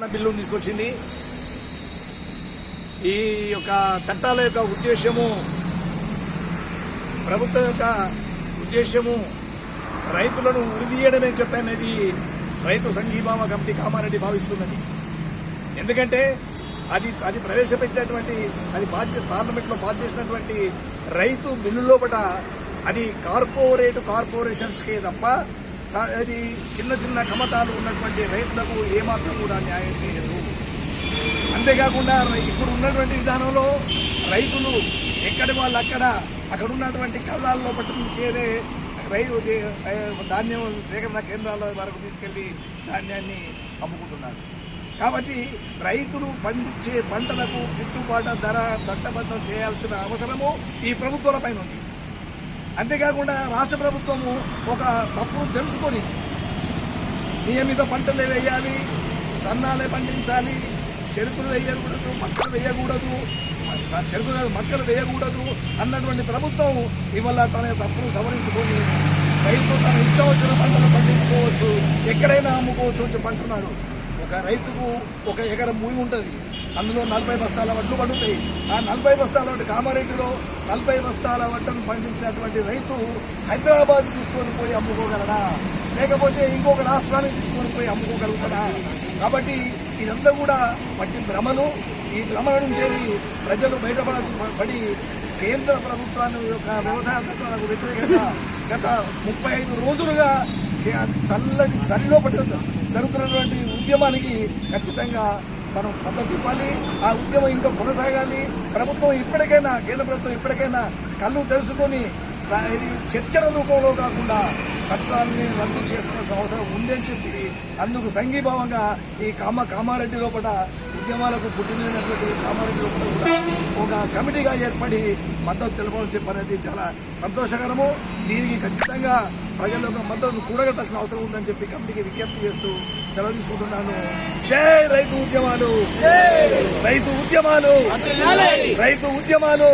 తప్పకుండా బిల్లును తీసుకొచ్చింది. ఈ యొక్క చట్టాల యొక్క ఉద్దేశము ప్రభుత్వం యొక్క ఉద్దేశము రైతులను ఉరిదీయడమే చెప్పనేది రైతు సంఘీభావ కమిటీ కామారెడ్డి భావిస్తున్నది. ఎందుకంటే అది అది ప్రవేశపెట్టినటువంటి అది పార్టీ పార్లమెంట్లో పాస్ చేసినటువంటి రైతు బిల్లు లోపల అది కార్పొరేట్ కార్పొరేషన్స్కే తప్ప అది చిన్న చిన్న కమతాలు ఉన్నటువంటి రైతులకు ఏమాత్రం కూడా న్యాయం చేయదు. అంతేకాకుండా ఇప్పుడు ఉన్నటువంటి విధానంలో రైతులు ఎక్కడి వాళ్ళు అక్కడ అక్కడ ఉన్నటువంటి కళ్ళాల్లో పట్టుకుని రైతు ధాన్యం సేకరణ కేంద్రాల వరకు తీసుకెళ్ళి ధాన్యాన్ని అమ్ముకుంటున్నారు. కాబట్టి రైతులు పండించే పంటలకు గిట్టుబాటు ధర చట్టబద్ధం చేయాల్సిన అవసరము ఈ ప్రభుత్వాలపైన ఉంది. అంతేకాకుండా రాష్ట్ర ప్రభుత్వము ఒక తప్పును తెలుసుకొని నియమిత పంటలే వేయాలి సన్నాలే పండించాలి చెరుకులు వేయకూడదు మక్కలు వేయకూడదు చెరుకు కాదు మక్కలు వేయకూడదు అన్నటువంటి ప్రభుత్వం ఇవాళ తన తప్పును సవరించుకొని రైతు తన ఇష్టం వచ్చిన పంటలు పండించుకోవచ్చు ఎక్కడైనా అమ్ముకోవచ్చు అని చెప్పి అంటున్నాడు. ఒక రైతుకు ఒక ఎకరం భూమి ఉంటుంది. అందులో నలభై బస్తాల వడ్లు పండుతాయి. ఆ నలభై బస్తాల వడ్డు కామారెడ్డిలో నలభై బస్తాల వడ్డను పండించినటువంటి రైతు హైదరాబాద్ తీసుకొని పోయి అమ్ముకోగలరా లేకపోతే ఇంకొక రాష్ట్రానికి తీసుకొని పోయి అమ్ముకోగలుగుతారా కాబట్టి ఇదంతా కూడా పట్టి భ్రమలు. ఈ భ్రమల నుంచి ప్రజలు బయటపడాల్సి పడి కేంద్ర ప్రభుత్వాన్ని యొక్క వ్యవసాయ చట్టాలకు వ్యతిరేకంగా గత ముప్పై ఐదు రోజులుగా చల్లటి చలిలో పట్టు జరుగుతున్నటువంటి ఉద్యమానికి ఖచ్చితంగా మనం మద్దతు ఇవ్వాలి ఆ ఉద్యమం ఇంకా కొనసాగాలి. ప్రభుత్వం ఇప్పటికైనా కేంద్ర ప్రభుత్వం ఇప్పటికైనా కళ్ళు తెలుసుకొని ఇది చర్చల రూపంలో కాకుండా చట్టాన్ని రద్దు చేసుకోవాల్సిన అవసరం ఉందని చెప్పి అందుకు సంఘీభావంగా ఈ కామ కామారెడ్డి లోపల ఉద్యమాలకు పుట్టినటువంటి కామారెడ్డి లోపల కూడా ఒక కమిటీగా ఏర్పడి మద్దతు తెలపాలని చెప్పనేది చాలా సంతోషకరము. దీనికి ఖచ్చితంగా ప్రజల యొక్క మద్దతు కూడగట్టాల్సిన అవసరం ఉందని చెప్పి కమిటీకి విజ్ఞప్తి చేస్తూ సెలవు తీసుకుంటున్నాను. జై రైతు ఉద్యమాలు. రైతు ఉద్యమాలు. రైతు ఉద్యమాలు.